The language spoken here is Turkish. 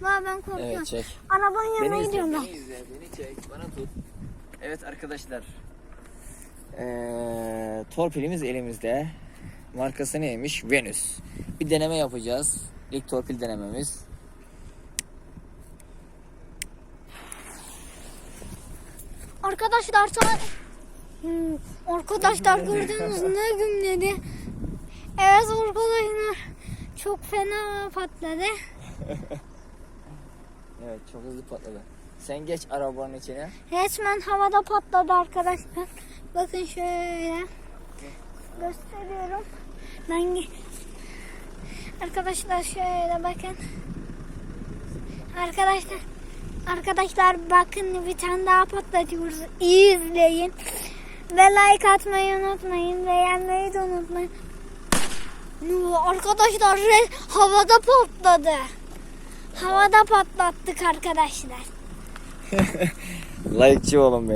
Valla ben korkuyorum. Evet çek. Arabanın yanına Beni izle, gidiyorum ben. beni izle, beni çek, bana tut. Evet arkadaşlar. Ee, torpilimiz elimizde. Markası neymiş? Venüs. Bir deneme yapacağız. İlk torpil denememiz. Arkadaşlar sana... Hmm, arkadaşlar gördünüz ne gümledi. Evet arkadaşlar çok fena patladı. Evet çok hızlı patladı. Sen geç arabanın içine. Resmen havada patladı arkadaşlar. Bakın şöyle. Gösteriyorum. Ben Arkadaşlar şöyle bakın. Arkadaşlar Arkadaşlar bakın bir tane daha patlatıyoruz. İyi izleyin. Ve like atmayı unutmayın. Beğenmeyi de unutmayın. Nu, Arkadaşlar havada patladı. Havada patlattık arkadaşlar. Like'çı oğlum benim.